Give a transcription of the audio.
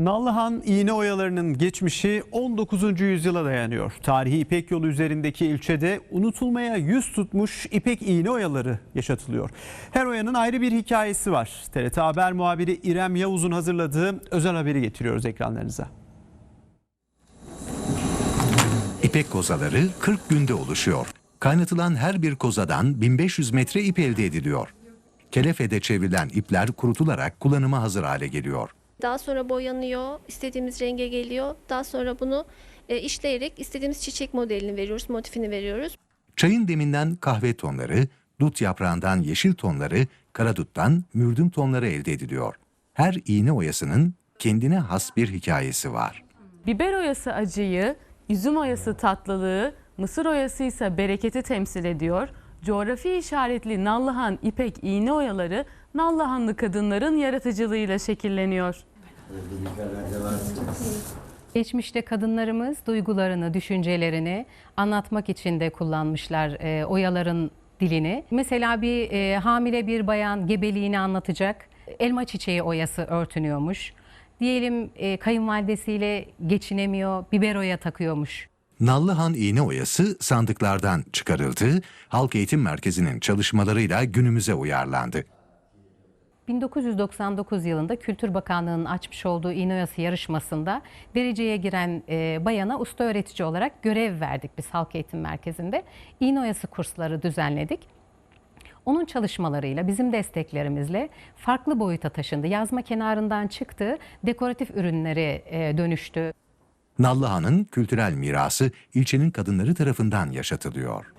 Nallıhan iğne oyalarının geçmişi 19. yüzyıla dayanıyor. Tarihi İpek yolu üzerindeki ilçede unutulmaya yüz tutmuş İpek iğne oyaları yaşatılıyor. Her oyanın ayrı bir hikayesi var. TRT Haber muhabiri İrem Yavuz'un hazırladığı özel haberi getiriyoruz ekranlarınıza. İpek kozaları 40 günde oluşuyor. Kaynatılan her bir kozadan 1500 metre ip elde ediliyor. Kelefede çevrilen ipler kurutularak kullanıma hazır hale geliyor. Daha sonra boyanıyor, istediğimiz renge geliyor. Daha sonra bunu e, işleyerek istediğimiz çiçek modelini veriyoruz, motifini veriyoruz. Çayın deminden kahve tonları, dut yaprağından yeşil tonları, karaduttan mürdüm tonları elde ediliyor. Her iğne oyasının kendine has bir hikayesi var. Biber oyası acıyı, üzüm oyası tatlılığı, mısır oyası ise bereketi temsil ediyor. Coğrafi işaretli Nallıhan İpek iğne oyaları Nallıhanlı kadınların yaratıcılığıyla şekilleniyor. Geçmişte kadınlarımız duygularını, düşüncelerini anlatmak için de kullanmışlar e, oyaların dilini. Mesela bir e, hamile bir bayan gebeliğini anlatacak. Elma çiçeği oyası örtünüyormuş. Diyelim e, kayınvalidesiyle geçinemiyor, biber oya takıyormuş. Nallıhan iğne oyası sandıklardan çıkarıldı, Halk Eğitim Merkezi'nin çalışmalarıyla günümüze uyarlandı. 1999 yılında Kültür Bakanlığı'nın açmış olduğu İğne Oyası yarışmasında dereceye giren e, bayana usta öğretici olarak görev verdik biz Halk Eğitim Merkezi'nde. İğne Oyası kursları düzenledik. Onun çalışmalarıyla, bizim desteklerimizle farklı boyuta taşındı. Yazma kenarından çıktı, dekoratif ürünlere e, dönüştü. Nallıhan'ın kültürel mirası ilçenin kadınları tarafından yaşatılıyor.